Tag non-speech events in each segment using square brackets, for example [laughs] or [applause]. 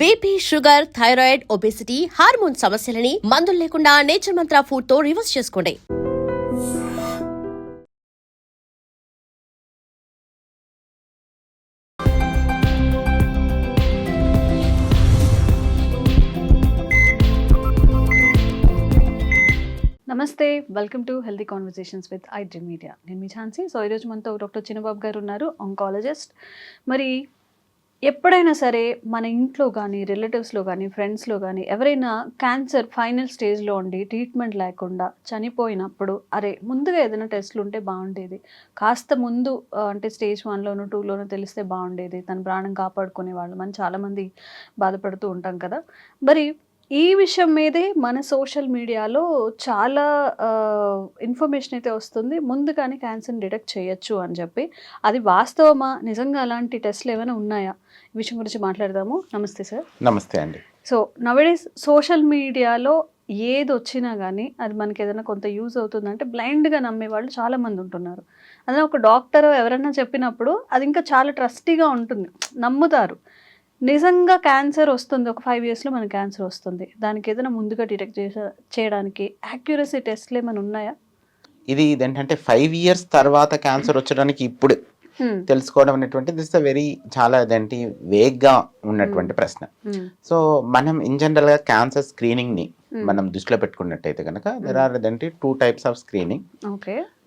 BP sugar thyroid obesity hormone సమస్యలని మందులు లేకుండా నేచర్ మంత్ర ఫుడ్తో రివర్స్ చేసుకోండి. నమస్తే welcome to healthy conversations with iDream media నేను మీ ఝాన్సీ. సో ఈరోజు మనతో డాక్టర్ చిన్నబాబు గారు ఉన్నారు ఆంకాలజిస్ట్ మరి ఎప్పుడైనా సరే మన ఇంట్లో కానీ రిలేటివ్స్లో కానీ ఫ్రెండ్స్లో కానీ ఎవరైనా క్యాన్సర్ ఫైనల్ స్టేజ్లో ఉండి ట్రీట్మెంట్ లేకుండా చనిపోయినప్పుడు అరే ముందుగా ఏదైనా టెస్ట్లు ఉంటే బాగుండేది. కాస్త ముందు అంటే స్టేజ్ వన్లోనూ టూలోనూ తెలిస్తే బాగుండేది. తన ప్రాణం కాపాడుకునే వాళ్ళు. మనం చాలామంది బాధపడుతూ ఉంటాం కదా. మరి ఈ విషయం మీదే మన సోషల్ మీడియాలో చాలా ఇన్ఫర్మేషన్ అయితే వస్తుంది. ముందుగానే క్యాన్సర్ని డిటెక్ట్ చేయొచ్చు అని చెప్పి. అది వాస్తవమా? నిజంగా అలాంటి టెస్ట్లు ఏమైనా ఉన్నాయా? విషయం గురించి మాట్లాడదాము. నమస్తే సార్ నమస్తే అండి. సో నవడేస్ సోషల్ మీడియాలో ఏది వచ్చినా కానీ అది మనకి ఏదైనా కొంత యూజ్ అవుతుందంటే బ్లైండ్గా నమ్మే వాళ్ళు చాలామంది ఉంటున్నారు. అదే ఒక డాక్టర్ ఎవరైనా చెప్పినప్పుడు అది ఇంకా చాలా ట్రస్టీగా ఉంటుంది. నమ్ముతారు. నిజంగా క్యాన్సర్ వస్తుంది. ఒక ఫైవ్ ఇయర్స్లో మనకి క్యాన్సర్ వస్తుంది. దానికి ఏదైనా ముందుగా డిటెక్ట్ చేసే చేయడానికి యాక్యురసీ టెస్ట్లు ఏమైనా ఉన్నాయా? ఇది ఇదేంటంటే ఫైవ్ ఇయర్స్ తర్వాత క్యాన్సర్ వచ్చడానికి ఇప్పుడు. తెలుసుకోవడం అనేటువంటి దిస్ వెరీ చాలా అదేంటి వేగ్గా ఉన్నటువంటి ప్రశ్న. Hmm. సో మనం ఇన్ జనరల్గా క్యాన్సర్ స్క్రీనింగ్ని Hmm. మనం దృష్టిలో పెట్టుకున్నట్టయితే కనుక దెర్ ఆర్ అదేంటి two types of screening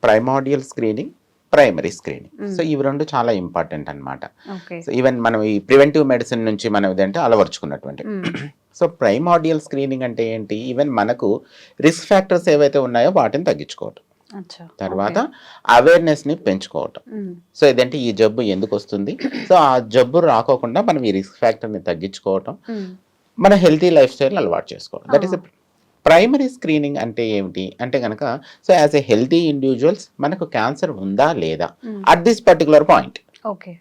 primordial screening primary screening Hmm. So ఇవి రెండు చాలా ఇంపార్టెంట్ అన్నమాట. ఓకే సో ఈవెన్ మనం ఈ ప్రివెంటివ్ మెడిసిన్ నుంచి మనం ఇదంటే అలవర్చుకున్నటువంటి. సో ప్రైమాడియల్ స్క్రీనింగ్ అంటే ఏంటి ఈవెన్ మనకు రిస్క్ ఫ్యాక్టర్స్ ఏవైతే ఉన్నాయో వాటిని తగ్గించుకోవటం. తర్వాత అవేర్నెస్ని పెంచుకోవటం. సో ఇదంటే ఈ జబ్బు ఎందుకు వస్తుంది? సో ఆ జబ్బు రాకోకుండా మనం ఈ రిస్క్ ఫ్యాక్టర్ని తగ్గించుకోవటం మన హెల్తీ లైఫ్ స్టైల్ అలవాటు చేసుకోవడం దట్ ఈస్ ప్రైమరీ స్క్రీనింగ్ అంటే ఏమిటి? అంటే కనుక so as a healthy individuals మనకు క్యాన్సర్ ఉందా లేదా? At this particular point okay.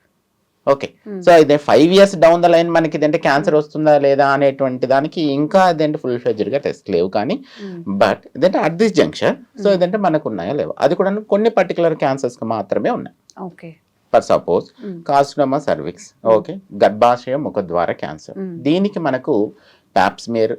Okay. So ఇదే five years down the line మనకి ఇదంటే క్యాన్సర్ వస్తుందా లేదా అనేటువంటి దానికి ఇంకా అదేంటి ఫుల్గా టెస్ట్ లేవు కానీ బట్ ఇదంటే అట్ దిస్ జంక్షన్ సో ఇదంటే మనకు ఉన్నాయా లేవు. అది కూడా కొన్ని పర్టికులర్ క్యాన్సర్స్కి మాత్రమే ఉన్నాయి. ఓకే. ఫర్ సపోజ్ కాస్ట్రోమా సర్విక్స్ ఓకే. గర్భాశయ ముఖద్వార క్యాన్సర్ Mm. దీనికి మనకు pap smear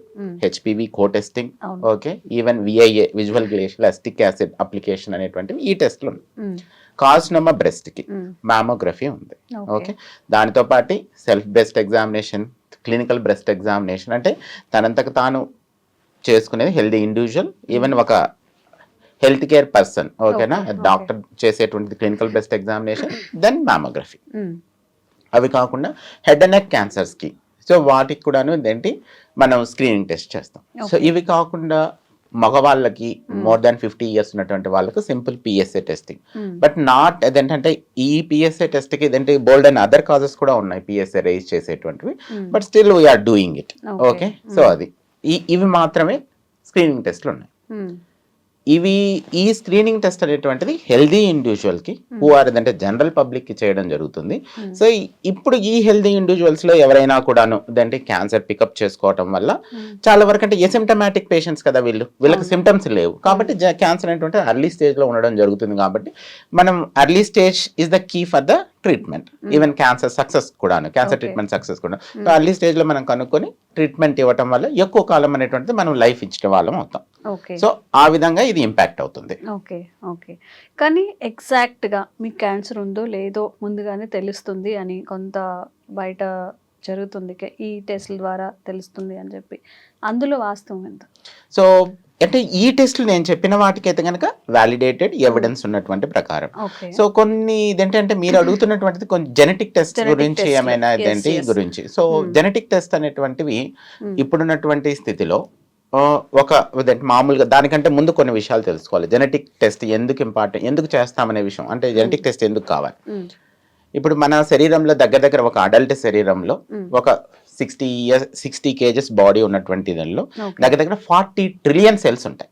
HPV co testing. Okay even VIA visual glacial acetic acid application అనేటువంటివి ఈ టెస్ట్లు ఉన్నాయి. కాస్ట్రోమా బ్రెస్ట్కి మామోగ్రఫీ ఉంది ఓకే దానితో పాటు self breast examination clinical breast examination అంటే తనంతకు తాను చేసుకునేది హెల్దీ ఇండివిజువల్ ఈవెన్ ఒక హెల్త్ కేర్ పర్సన్ ఓకేనా. డాక్టర్ చేసేటువంటి clinical breast examination then mammography అవి కాకుండా హెడ్ అండ్ నెక్ క్యాన్సర్స్కి సో వాటికి కూడాను ఏంటి మనం స్క్రీనింగ్ టెస్ట్ చేస్తాం. సో. ఇవి కాకుండా మగవాళ్ళకి మోర్ దాన్ ఫిఫ్టీ ఇయర్స్ ఉన్నటువంటి వాళ్ళకు simple PSA testing but not అదేంటంటే ఈ పిఎస్ఏ టెస్ట్కి ఇదంటే బోల్డ్ అండ్ అదర్ కాజెస్ కూడా ఉన్నాయి PSA rise చేసేటువంటివి. But still we are doing it. Okay so అది. ఇవి మాత్రమే స్క్రీనింగ్ టెస్ట్లు ఉన్నాయి. ఇవి ఈ స్క్రీనింగ్ టెస్ట్ అనేటువంటిది హెల్దీ ఇండివిజువల్కి హూ ఆర్ అంటే జనరల్ పబ్లిక్కి చేయడం జరుగుతుంది. సో ఈ- ఇప్పుడు ఈ హెల్దీ ఇండివిజువల్స్లో ఎవరైనా కూడాను ఇదంటే క్యాన్సర్ పికప్ చేసుకోవటం వల్ల చాలా వరకు అంటే ఎసిమ్టమాటిక్ పేషెంట్స్ కదా వీళ్ళు. వీళ్ళకి సిమ్టమ్స్ లేవు. కాబట్టి క్యాన్సర్ అనేటువంటి అర్లీ స్టేజ్లో ఉండడం జరుగుతుంది కాబట్టి మనం early stage is the key for the treatment even cancer success కూడాను క్యాన్సర్. ట్రీట్మెంట్ సక్సెస్ కూడా సో అర్లీ స్టేజ్లో మనం కనుక్కొని ట్రీట్మెంట్ ఇవ్వటం వల్ల ఎక్కువ కాలం అనేటువంటిది మనం లైఫ్ ఇచ్చిన వాళ్ళం అవుతాం. సో ఆ విధంగా ఇది ఇంపాక్ట్ అవుతుంది ఓకే ఓకే కానీ ఎగ్జాక్ట్గా మీకు క్యాన్సర్ ఉందో లేదో ముందుగానే తెలుస్తుంది అని కొంత బయట జరుగుతుంది ఈ టెస్ట్ల ద్వారా తెలుస్తుంది అని చెప్పి అందులో వాస్తవం ఎంత సో అంటే ఈ టెస్ట్లు నేను చెప్పిన వాటికైతే కనుక వ్యాలిడేటెడ్ ఎవిడెన్స్ ఉన్నటువంటి ప్రకారం సో కొన్ని ఇదేంటంటే మీరు అడుగుతున్నటువంటిది కొన్ని జెనెటిక్ టెస్ట్ గురించి. ఏమైనా ఇదేంటి. గురించి సో. జెనెటిక్ టెస్ట్ అనేటువంటివి Hmm. ఇప్పుడున్నటువంటి స్థితిలో ఒక మామూలుగా దానికంటే ముందు కొన్ని విషయాలు తెలుసుకోవాలి. జెనెటిక్ టెస్ట్ ఎందుకు ఇంపార్టెంట్ ఎందుకు చేస్తామనే విషయం. అంటే జెనెటిక్ టెస్ట్ ఎందుకు కావాలి? మ్మ్. ఇప్పుడు మన శరీరంలో దగ్గర దగ్గర ఒక అడల్ట్ శరీరంలో మ్మ్. ఒక sixty years sixty kgs body ఉన్నటువంటి దానిలో దగ్గర దగ్గర ఫార్టీ ట్రిలియన్ సెల్స్ ఉంటాయి.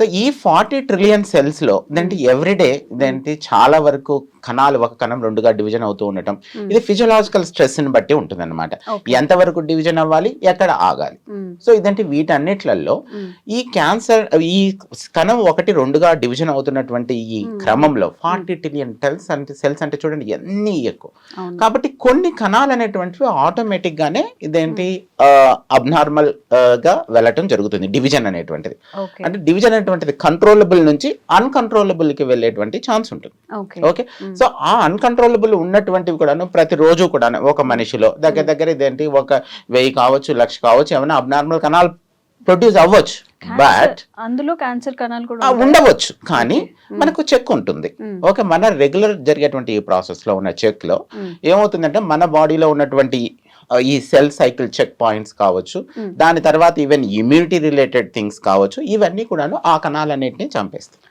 సో ఈ ఫార్టీ ట్రిలియన్ సెల్స్లో ఇదేంటి ఎవ్రీడే ఇదేంటి చాలా వరకు కణాలు ఒక కణం రెండుగా డివిజన్ అవుతూ ఉండటం. ఇది ఫిజియలాజికల్ స్ట్రెస్ని బట్టి ఉంటుంది అనమాట ఓకే. ఎంతవరకు డివిజన్ అవ్వాలి? ఎక్కడ ఆగాలి? సో ఇదంటే వీటన్నిట్లలో ఈ క్యాన్సర్ ఈ కణం ఒకటి రెండుగా డివిజన్ అవుతున్నటువంటి ఈ. క్రమంలో ఫార్టీ ట్రిలియన్ సెల్స్ అంటే సెల్స్ అంటే చూడండి ఎన్ని ఎక్కువ. కాబట్టి కొన్ని కణాలు అనేటువంటివి ఆటోమేటిక్ గానే ఇదేంటి అబ్నార్మల్గా వెళ్ళటం జరుగుతుంది డివిజన్ అనేటువంటిది. అంటే డివిజన్ అనేటువంటిది కంట్రోలబుల్ నుంచి అన్కంట్రోలబుల్కి వెళ్ళేటువంటి ఛాన్స్ ఉంటుంది. ఓకే. సో ఆ అన్కంట్రోలబుల్ ఉన్నటువంటివి కూడాను ప్రతిరోజు కూడా ఒక మనిషిలో. దగ్గర దగ్గర ఇదేంటి ఒక వెయ్యి కావచ్చు లక్ష కావచ్చు ఏమైనా అబ్నార్మల్ కణాలు ప్రొడ్యూస్ అవ్వచ్చు. బట్ అందులో క్యాన్సర్ కణాలు కూడా? ఉండవచ్చు. కానీ Okay. మనకు చెక్ ఉంటుంది. ఉమ్, ఓకే మన రెగ్యులర్ జరిగేటువంటి ఈ ప్రాసెస్లో ఉన్న చెక్లో ఏమవుతుందంటే మన బాడీలో ఉన్నటువంటి ఈ సెల్ సైకిల్ చెక్ పాయింట్స్ కావచ్చు. దాని తర్వాత ఈవెన్ ఇమ్యూనిటీ రిలేటెడ్ థింగ్స్ కావచ్చు ఇవన్నీ కూడాను ఆ కణాలన్నింటినీ చంపేస్తాయి.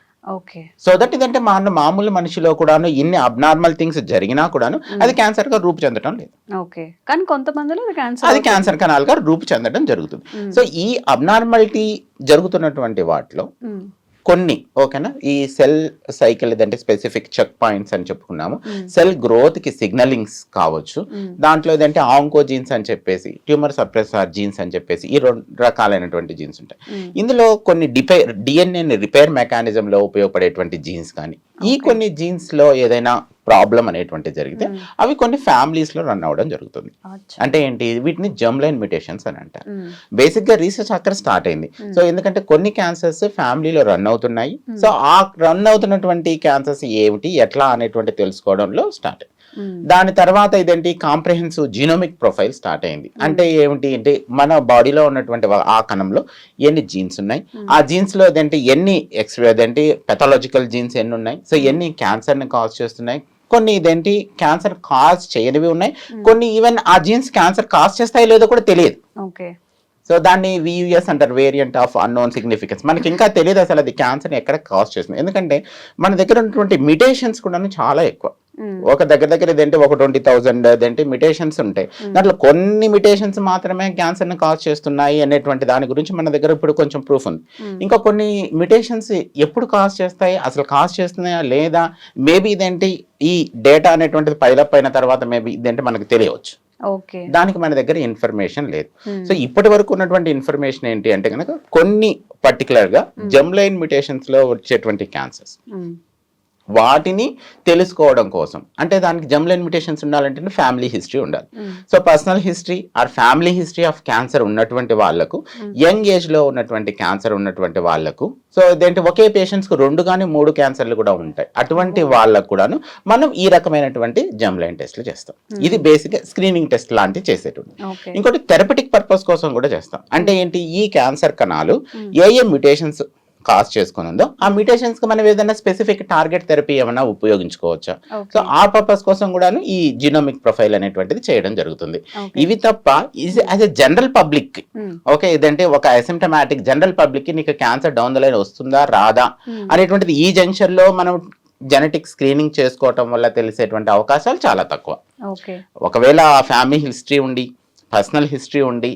సో దట్ ఇదంటే మన మామూలు మనిషిలో కూడాను ఇన్ని అబ్నార్మల్ థింగ్స్ జరిగినా కూడాను అది క్యాన్సర్గా రూపు చెందడం లేదు. ఓకే. కానీ కొంతమందిలో అది క్యాన్సర్ కణాలుగా రూపు చెందడం జరుగుతుంది. సో ఈ అబ్నార్మాలిటీ జరుగుతున్నటువంటి వాటిలో ఉమ్, కొన్ని ఓకేనా? ఈ సెల్ సైకిల్ ఇదంటే స్పెసిఫిక్ చెక్ పాయింట్స్ అని చెప్పుకున్నాము. సెల్ గ్రోత్కి సిగ్నలింగ్స్ కావచ్చు. దాంట్లో ఏదంటే ఆంకో జీన్స్ అని చెప్పేసి ట్యూమర్ సప్రెసార్ జీన్స్ అని చెప్పేసి ఈ రెండు రకాలైనటువంటి జీన్స్ ఉంటాయి. ఇందులో కొన్ని డిపైర్ డిఎన్ఏ రిపేర్ మెకానిజం లో ఉపయోగపడేటువంటి జీన్స్ కానీ ఈ. కొన్ని జీన్స్లో ఏదైనా ప్రాబ్లం అనేటువంటి జరిగితే అవి కొన్ని ఫ్యామిలీస్లో రన్ అవ్వడం జరుగుతుంది. అంటే ఏంటి? వీటిని జమ్లైన్ మ్యుటేషన్స్ అని అంటారు. ఉమ్, బేసిక్గా రీసెర్చ్ అక్కడ స్టార్ట్ అయింది. సో ఎందుకంటే కొన్ని క్యాన్సర్స్ ఫ్యామిలీలో రన్ అవుతున్నాయి. సో ఆ రన్ అవుతున్నటువంటి క్యాన్సర్స్ ఏమిటి? ఎట్లా అనేటువంటి తెలుసుకోవడంలో స్టార్ట్ దాని తర్వాత ఇదేంటి? కాంప్రహెన్సివ్ జీనోమిక్ ప్రొఫైల్ స్టార్ట్ అయింది. అంటే ఏమిటి? అంటే మన బాడీలో ఉన్నటువంటి ఆ కణంలో ఎన్ని జీన్స్ ఉన్నాయి. ఆ జీన్స్లో ఏదంటే ఎన్ని ఎక్స్ అదేంటి పెథాలజికల్ జీన్స్ ఎన్ని ఉన్నాయి? సో ఎన్ని క్యాన్సర్ని కాజ్ చేస్తున్నాయి? కొన్ని ఇదేంటి క్యాన్సర్ కాజ్ చేయనివి ఉన్నాయి. Hmm. కొన్ని ఈవెన్ ఆ జీన్స్ క్యాన్సర్ కాజ్ చేస్తాయో లేదో కూడా తెలియదు. ఓకే. సో దాన్ని వియుఎస్ అంటారు వేరియంట్ ఆఫ్ అన్నోన్ సిగ్నిఫికెన్స్ మనకి ఇంకా తెలియదు అసలు అది క్యాన్సర్ ఎక్కడ కాజ్ చేస్తుంది ఎందుకంటే మన దగ్గర ఉన్నటువంటి మిటేషన్స్ కూడా చాలా ఎక్కువ. ఒక దగ్గర దగ్గర ఇదేంటి ఒక ట్వంటీ థౌసండ్ అదేంటి మిటేషన్స్ ఉంటాయి. Hmm. దాంట్లో కొన్ని మిటేషన్స్ మాత్రమే క్యాన్సర్ని కాజ్ చేస్తున్నాయి అనేటువంటి దాని గురించి మన దగ్గర ఇప్పుడు కొంచెం ప్రూఫ్ ఉంది. ఉమ్, ఇంకా కొన్ని మిటేషన్స్ ఎప్పుడు కాజ్ చేస్తాయి అసలు కాజ్ చేస్తున్నాయా లేదా మేబీ ఇదేంటి ఈ డేటా అనేటువంటిది పైలప్ అయిన తర్వాత మేబీ ఇదేంటి మనకు తెలియవచ్చు. ఓకే దానికి మన దగ్గర ఇన్ఫర్మేషన్ లేదు. సో ఇప్పటి వరకు ఉన్నటువంటి ఇన్ఫర్మేషన్ ఏంటి అంటే కనుక కొన్ని పర్టికులర్గా Hmm. జమ్లైన్ మ్యుటేషన్స్లో వచ్చేటువంటి క్యాన్సర్స్ వాటిని తెలుసుకోవడం కోసం. అంటే దానికి జమ్లైన్ మ్యుటేషన్స్ ఉండాలంటే ఫ్యామిలీ హిస్టరీ ఉండాలి. So personal history or family history of cancer ఉన్నటువంటి వాళ్ళకు. యంగ్ ఏజ్లో ఉన్నటువంటి క్యాన్సర్ ఉన్నటువంటి వాళ్ళకు సో ఇదేంటి ఒకే పేషెంట్స్కు రెండు కానీ మూడు క్యాన్సర్లు కూడా ఉంటాయి. అటువంటి వాళ్ళకు కూడాను మనం ఈ రకమైనటువంటి జమ్లైన్ టెస్ట్లు చేస్తాం. ఇది బేసిక్ స్క్రీనింగ్ టెస్ట్ లాంటివి చేసేటువంటి ఇంకోటి థెరపటిక్ పర్పస్ కోసం కూడా చేస్తాం. అంటే ఏంటి? ఈ క్యాన్సర్ కణాలు ఏ ఏ మ్యుటేషన్స్ కాజ్ చేసుకుని ఉందో ఆ మ్యుటేషన్స్కి మనం ఏదైనా స్పెసిఫిక్ టార్గెట్ థెరపీ ఏమైనా ఉపయోగించుకోవచ్చా? సో ఆ పర్పస్ కోసం కూడాను ఈ జీనోమిక్ ప్రొఫైల్ అనేటువంటిది చేయడం జరుగుతుంది. ఇవి తప్ప as a general public okay ఇదంటే ఒక అసిమ్టమాటిక్ జనరల్ పబ్లిక్కి నీకు క్యాన్సర్ డౌన్ ద లైన్ వస్తుందా రాదా? ఉమ్, అనేటువంటిది ఈ జంక్షన్లో మనం జెనెటిక్ స్క్రీనింగ్ చేసుకోవటం వల్ల తెలిసేటువంటి అవకాశాలు చాలా తక్కువ. ఒకవేళ ఫ్యామిలీ హిస్టరీ ఉండి పర్సనల్ హిస్టరీ ఉండి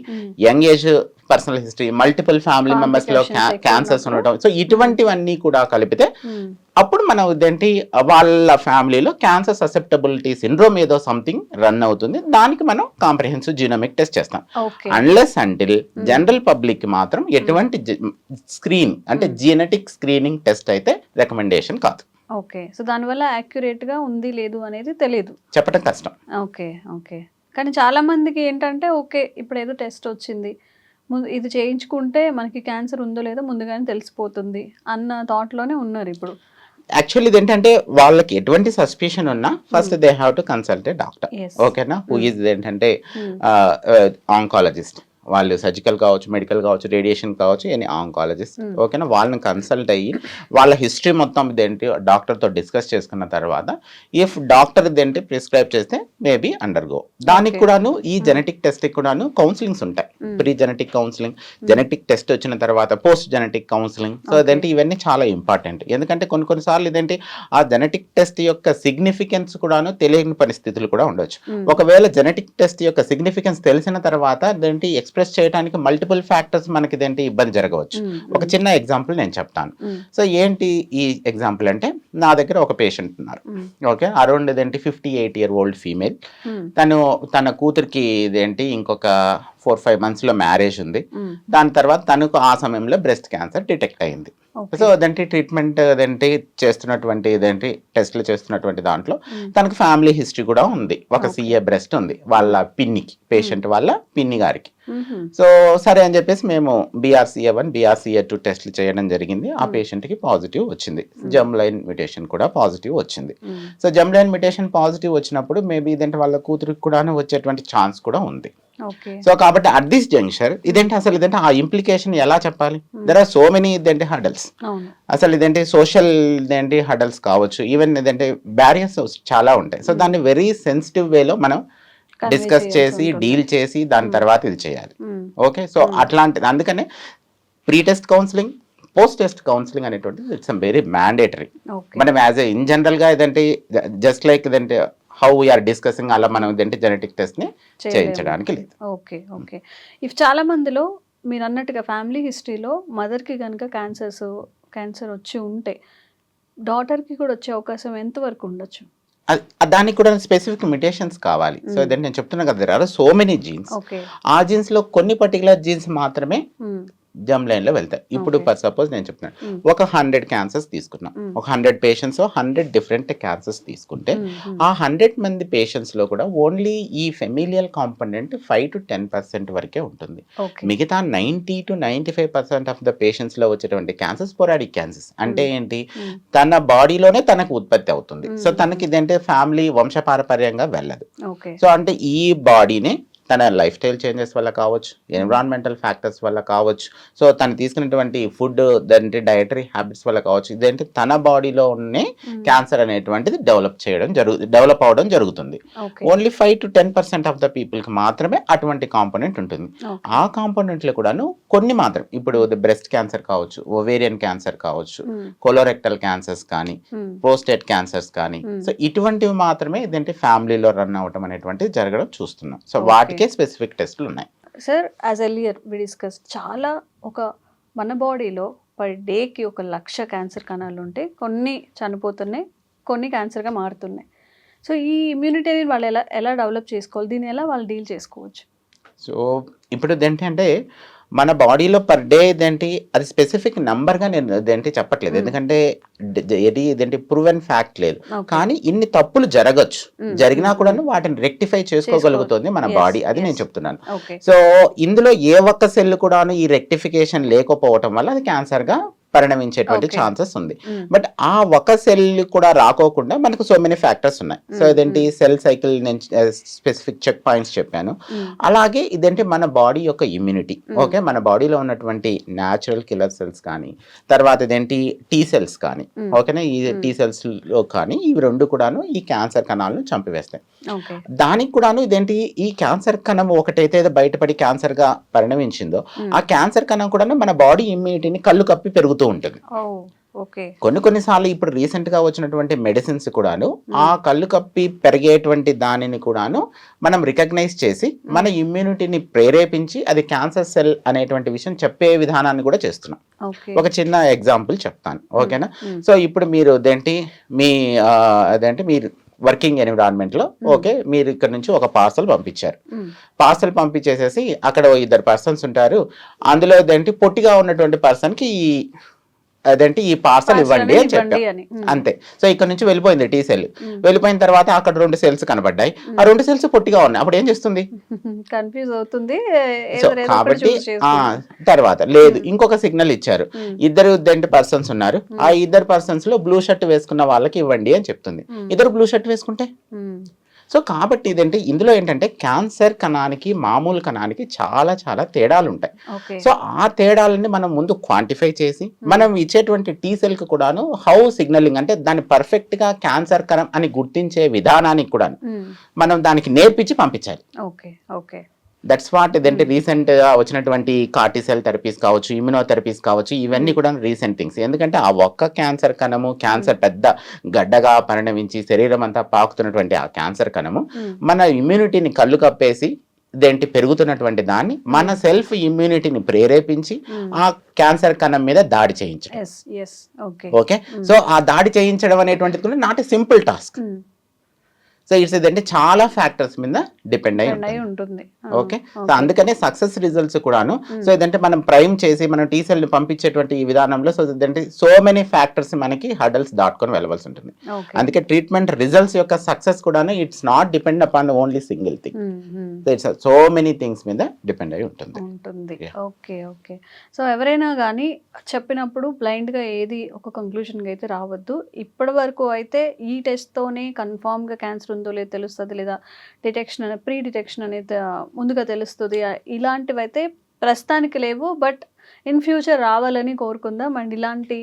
young age personal history multiple family మెంబర్స్లో క్యాన్సర్స్. ఉండటం. సో ఇటువంటివన్నీ కూడా కలిపితే ఉమ్, అప్పుడు మనం ఇదేంటి వాళ్ళ ఫ్యామిలీలో క్యాన్సర్ ససెప్టబిలిటీ సిండ్రోమ్ ఏదో సంథింగ్ రన్ అవుతుంది. దానికి మనం కాంప్రహెన్సివ్ జీనోమిక్ టెస్ట్ చేస్తాం. అన్లెస్ అంటిల్ జనరల్ పబ్లిక్ మాత్రం ఎటువంటి స్క్రీన్ అంటే జీనెటిక్ స్క్రీనింగ్ టెస్ట్ అయితే రికమెండేషన్ కాదు. ఓకే సో దానివల్ల యాక్యురేట్గా ఉంది లేదు అనేది తెలియదు చెప్పడం కష్టం. ఓకే ఓకే కానీ చాలా మందికి ఏంటంటే ఓకే ఇప్పుడు ఏదో టెస్ట్ వచ్చింది. ముందు ఇది చేయించుకుంటే మనకి క్యాన్సర్ ఉందో లేదో ముందుగానే తెలిసిపోతుంది అన్న థాట్లోనే ఉన్నారు ఇప్పుడు. యాక్చువల్లీ ఇదేంటంటే వాళ్ళకి ఎటువంటి సస్పిషన్ ఉన్నా first they have to consult doctor. ఓకేనా? హూ ఈజ్ ఏంటంటే. ఆంకాలజిస్ట్. వాళ్ళు సర్జికల్ కావచ్చు మెడికల్ కావచ్చు రేడియేషన్ కావచ్చు ఎనీ ఆంకాలజిస్ట్ Hmm. ఓకేనా వాళ్ళని కన్సల్ట్ అయ్యి వాళ్ళ హిస్టరీ మొత్తం ఇదేంటి డాక్టర్తో డిస్కస్ చేసుకున్న తర్వాత ఇఫ్ డాక్టర్ ఇదేంటి ప్రిస్క్రైబ్ చేస్తే మేబీ అండర్ గో దానికి. కూడాను ఈ జెనెటిక్ టెస్ట్ కూడాను కౌన్సిలింగ్స్ ఉంటాయి Hmm. Pre genetic counselling genetic test వచ్చిన తర్వాత పోస్ట్ జెనెటిక్ కౌన్సిలింగ్ సో. ఇదేంటి ఇవన్నీ చాలా ఇంపార్టెంట్ ఎందుకంటే కొన్ని కొన్నిసార్లు ఇదేంటి ఆ జెనెటిక్ టెస్ట్ యొక్క సిగ్నిఫికెన్స్ కూడాను తెలియని పరిస్థితులు కూడా ఉండొచ్చు Hmm. ఒకవేళ జెనెటిక్ టెస్ట్ యొక్క సిగ్నిఫికెన్స్ తెలిసిన తర్వాత అదేంటి ఎక్స్ప్రెస్ ఎక్స్ప్రెస్ చేయడానికి మల్టిపుల్ ఫ్యాక్టర్స్ మనకి ఇదేంటి ఇబ్బంది జరగవచ్చు. ఒక చిన్న ఎగ్జాంపుల్ నేను చెప్తాను. సో ఏంటి ఈ ఎగ్జాంపుల్ అంటే నా దగ్గర ఒక పేషెంట్ ఉన్నారు. ఓకే అరౌండ్ ఇదేంటి fifty eight year old female. తను తన కూతురికి ఇదేంటి ఇంకొక ఫోర్ ఫైవ్ మంత్స్లో మ్యారేజ్ ఉంది. దాని తర్వాత తనకు ఆ సమయంలో బ్రెస్ట్ క్యాన్సర్ డిటెక్ట్ అయింది. సో అదంటే ట్రీట్మెంట్ అదేంటి చేస్తున్నటువంటి ఇదేంటి టెస్ట్లు చేస్తున్నటువంటి దాంట్లో. తనకు ఫ్యామిలీ హిస్టరీ కూడా ఉంది ఒక. సిఏ బ్రెస్ట్ ఉంది వాళ్ళ పిన్నికి పేషెంట్ వాళ్ళ పిన్ని గారికి. సో సరే అని చెప్పేసి మేము బీఆర్సీఏ వన్ బీఆర్సీఏ టూ టెస్ట్లు చేయడం జరిగింది. ఆ Hmm. పేషెంట్కి పాజిటివ్ వచ్చింది. జమ్ లైన్ మ్యూటేషన్ కూడా పాజిటివ్ వచ్చింది. సో జమ్ లైన్ మ్యూటేషన్ పాజిటివ్ వచ్చినప్పుడు మేబీ ఇదంటే వాళ్ళ కూతురికి కూడా వచ్చేటువంటి ఛాన్స్ కూడా ఉంది. సో కాబట్టి అట్ దిస్ జంక్షన్ ఇదేంటి అసలు ఇదంటే ఆ ఇంప్లికేషన్ ఎలా చెప్పాలి? దర్ ఆర్ సో మెనీ ఇదేంటి హడల్స్ అసలు ఇదేంటి సోషల్ ఇదేంటి హడల్స్ కావచ్చు. ఈవెన్ ఇదంటే బ్యారియర్స్ చాలా ఉంటాయి. సో దాన్ని వెరీ సెన్సిటివ్ వేలో మనం డిస్కస్ చేసి. డీల్ చేసి దాని తర్వాత ఇది చేయాలి. ఓకే సో అట్లాంటిది. అందుకనే pre test counselling post test counselling అనేటువంటిది ఇట్స్ వెరీ మ్యాండేటరీ మనం యాజ్ ఏ ఇన్ జనరల్గా ఇదంటే జస్ట్ లైక్ ఇదంటే హౌ వీఆర్ డిస్కసింగ్ అలా మనం ఇదంటే జెనెటిక్ టెస్ట్ని చేయలేము. చేయించడానికి లేదు. ఓకే ఓకే ఇఫ్ చాలా మందిలో మీరు అన్నట్టుగా ఫ్యామిలీ హిస్టరీలో మదర్కి కనుక క్యాన్సర్స్ క్యాన్సర్ వచ్చి ఉంటే డాటర్కి కూడా వచ్చే అవకాశం ఎంతవరకు ఉండొచ్చు? దానికి కూడా స్పెసిఫిక్ మిటేషన్స్ కావాలి. So Mm. ఇదంటే నేను చెప్తున్నా కదా సో మెనీ జీన్స్ ఆ జీన్స్లో కొన్ని పర్టికులర్ జీన్స్ మాత్రమే జమ్ లైన్లో వెళ్తాయి ఇప్పుడు సపోజ్ నేను చెప్తున్నాను. ఒక హండ్రెడ్ క్యాన్సర్స్ తీసుకున్నాం. ఒక hundred patients hundred different cancers తీసుకుంటే ఆ హండ్రెడ్ మంది పేషెంట్స్లో కూడా ఓన్లీ ఈ familial component five to ten percent వరకే ఉంటుంది. మిగతా ninety to ninety five percent of the పేషెంట్స్లో వచ్చేటువంటి క్యాన్సర్ స్పోరాడిక్ క్యాన్సర్స్. అంటే ఏంటి? తన బాడీలోనే తనకు ఉత్పత్తి అవుతుంది. సో. తనకి ఇదంటే? ఫ్యామిలీ వంశపారపర్యంగా వెళ్ళదు. సో అంటే ఈ బాడీని తన లైఫ్ స్టైల్ చేంజెస్ వల్ల కావచ్చు ఎన్విరాన్మెంటల్ ఫ్యాక్టర్స్ వల్ల కావచ్చు. సో తను తీసుకున్నటువంటి ఫుడ్ దాంటి డయటరీ హ్యాబిట్స్ వల్ల కావచ్చు ఇదేంటి తన బాడీలోనే క్యాన్సర్ అనేటువంటిది డెవలప్ చేయడం జరుగు డెవలప్ అవడం జరుగుతుంది. Only five to ten percent of the పీపుల్కి మాత్రమే అటువంటి కాంపోనెంట్ ఉంటుంది. ఆ కాంపోనెంట్లో కూడాను కొన్ని మాత్రం ఇప్పుడు బ్రెస్ట్ క్యాన్సర్ కావచ్చు ఓవేరియన్ క్యాన్సర్ కావచ్చు కొలోరెక్టల్ క్యాన్సర్స్ కానీ ప్రోస్టేట్ క్యాన్సర్స్ కానీ. సో ఇటువంటివి మాత్రమే ఇదేంటి ఫ్యామిలీలో రన్ అవటం అనేటువంటిది జరగడం చూస్తున్నాం. So Okay. వాటికే స్పెసిఫిక్ టెస్ట్లు ఉన్నాయి. Sir as earlier we discuss చాలా ఒక మన బాడీలో పర్ డేకి ఒక లక్ష క్యాన్సర్ కణాలు ఉంటే కొన్ని చనిపోతున్నాయి కొన్ని క్యాన్సర్గా మారుతున్నాయి. సో ఈ ఇమ్యూనిటీని వాళ్ళు ఎలా ఎలా డెవలప్ చేసుకోవాలి దీన్ని ఎలా వాళ్ళు డీల్ చేసుకోవచ్చు? సో ఇప్పుడు అంటే మన బాడీలో పర్ డే ఇదేంటి అది స్పెసిఫిక్గా నేను ఇదేంటి చెప్పట్లేదు. ఎందుకంటే ఇది ఇదేంటి ప్రూవెన్ ఫ్యాక్ట్ లేదు. కానీ ఇన్ని తప్పులు జరగచ్చు. జరిగినా. కూడాను వాటిని రెక్టిఫై చేసుకోగలుగుతుంది మన బాడీ అది నేను. చెప్తున్నాను సో ఇందులో ఏ ఒక్క సెల్ కూడాను ఈ రెక్టిఫికేషన్ లేకపోవటం వల్ల అది క్యాన్సర్గా పరిణమించేటువంటి. ఛాన్సెస్ ఉంది బట్ ఆ ఒక సెల్ కూడా రాకోకుండా మనకు సో మెనీ ఫ్యాక్టర్స్ ఉన్నాయి సో Mm, ఇదేంటి సెల్ సైకిల్ నేను స్పెసిఫిక్ చెక్ పాయింట్స్ చెప్పాను Hmm. అలాగే ఇదేంటి మన బాడీ యొక్క ఇమ్యూనిటీ. ఓకే మన బాడీలో ఉన్నటువంటి న్యాచురల్ కిల్లర్ సెల్స్ కానీ తర్వాత ఇదేంటి టీ సెల్స్ కానీ. ఓకేనా ఈ. టీ సెల్స్లో కానీ ఇవి రెండు కూడాను ఈ క్యాన్సర్ కణాలను చంపివేస్తాయి దానికి కూడాను ఇదేంటి? ఈ క్యాన్సర్ కణం ఒకటైతే బయటపడి క్యాన్సర్గా పరిణమించిందో ఆ క్యాన్సర్ కణం కూడాను మన బాడీ ఇమ్యూనిటీని కళ్ళు కప్పి పెరుగుతూ ఉంటుంది. కొన్ని కొన్నిసార్లు ఇప్పుడు రీసెంట్గా వచ్చినటువంటి మెడిసిన్స్ కూడాను ఆ కళ్ళు కప్పి పెరిగేటువంటి దానిని కూడాను మనం రికగ్నైజ్ చేసి మన ఇమ్యూనిటీని ప్రేరేపించి అది క్యాన్సర్ సెల్ అనేటువంటి విషయం చెప్పే విధానాన్ని కూడా చేస్తున్నాం. ఒక చిన్న ఎగ్జాంపుల్ చెప్తాను. ఓకేనా. సో ఇప్పుడు మీరు అదేంటి మీ అదేంటి? మీరు వర్కింగ్ ఎన్విరాన్మెంట్లో ఓకే మీరు ఇక్కడ నుంచి ఒక పార్సల్ పంపించారు. పార్సల్ పంపించేసేసి అక్కడ ఇద్దరు పర్సన్స్ ఉంటారు. అందులో అదేంటి పొట్టిగా ఉన్నటువంటి పర్సన్కి ఈ అదేంటి? ఈ పార్సల్ ఇవ్వండి అని చెప్పాం. అంతే. సో ఇక్కడ నుంచి వెళ్ళిపోయింది టీ సెల్. వెళ్ళిపోయిన తర్వాత అక్కడ రెండు సెల్స్ కనబడ్డాయి. ఆ రెండు సెల్స్ పొట్టిగా ఉన్నాయి. అప్పుడు ఏం చేస్తుంది? [laughs] కన్ఫ్యూజ్ అవుతుంది. కాబట్టి. తర్వాత లేదు. ఇంకొక సిగ్నల్ ఇచ్చారు. ఇద్దరు ఇద్దరు పర్సన్స్ ఉన్నారు. ఆ ఇద్దరు పర్సన్స్లో బ్లూ షర్ట్ వేసుకున్న వాళ్ళకి ఇవ్వండి అని చెప్తుంది. ఇద్దరు బ్లూ షర్ట్ వేసుకుంటే. సో కాబట్టి ఇదేంటి? ఇందులో ఏంటంటే క్యాన్సర్ కణానికి మామూలు కణానికి చాలా చాలా తేడాలు ఉంటాయి సో ఆ తేడాలని మనం ముందు క్వాంటిఫై చేసి మనం ఇచ్చేటువంటి టీ సెల్కి కూడాను హౌ సిగ్నలింగ్ అంటే దాన్ని పర్ఫెక్ట్గా క్యాన్సర్ కణం అని గుర్తించే విధానానికి కూడా. మనం దానికి నేర్పించి పంపించాలి. Okay okay. దట్స్ వాట్ ఇదంటే రీసెంట్గా వచ్చినటువంటి కార్టిసెల్ థెరపీస్ కావచ్చు ఇమ్యునోథెరపీస్ కావచ్చు ఇవన్నీ కూడా రీసెంట్ థింగ్స్ ఎందుకంటే ఆ ఒక్క క్యాన్సర్ కణము క్యాన్సర్ పెద్ద గడ్డగా పరిణమించి శరీరం అంతా పాకుతున్నటువంటి ఆ క్యాన్సర్ కణము Mm. మన ఇమ్యూనిటీని కళ్ళు కప్పేసి ఇదేంటి పెరుగుతున్నటువంటి దాన్ని మన సెల్ఫ్ ఇమ్యూనిటీని ప్రేరేపించి ఆ క్యాన్సర్ కణం మీద దాడి చేయించడం. ఓకే ఓకే సో ఆ దాడి చేయించడం అనేటువంటిది కూడా not a simple task so it's ఇదంటే చాలా ఫ్యాక్టర్స్ మీద డిపెండ్ అయి ఉంటుంది. ఓకే సో అందుకనే సక్సెస్ రిజల్ట్స్ కూడాను. సో ఇదంటే మనం ప్రైమ్ చేసి మనం టీ సెల్ని పంపించేటువంటి ఈ విధానంలో సో ఇదంటే సో మెనీ ఫ్యాక్టర్స్ మనకి హడల్స్ దాటుకొని వెళ్ళవలసి ఉంటుంది. అందుకే ట్రీట్మెంట్ రిజల్ట్స్ యొక్క సక్సెస్ కూడాను it's not depend upon only single thing um. It's so many things మీద డిపెండ్ అయి ఉంటుంది. ఓకే ఓకే సో ఎవరైనా కానీ చెప్పినప్పుడు బ్లైండ్గా ఏది ఒక కంక్లూషన్కి అయితే రావద్దు. ఇప్పటి వరకు అయితే ఈ టెస్ట్తోనే కన్ఫామ్గా క్యాన్సర్ ఉందో లేదో తెలుస్తుంది లేదా డిటెక్షన్ అనే ప్రీ డిటెక్షన్ అనేది ముందుగా తెలుస్తుంది. ఇలాంటివైతే ఇలాంటివి అయితే ప్రస్తుతానికి లేవు బట్ ఇన్ ఫ్యూచర్ రావాలని కోరుకుందాం. అండ్ ఇలాంటి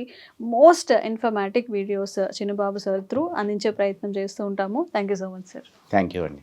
మోస్ట్ ఇన్ఫర్మాటిక్ వీడియోస్ చిన్నబాబు సార్ త్రూ అందించే ప్రయత్నం చేస్తూ ఉంటాము. Thank you so much sir. Thank you అండి.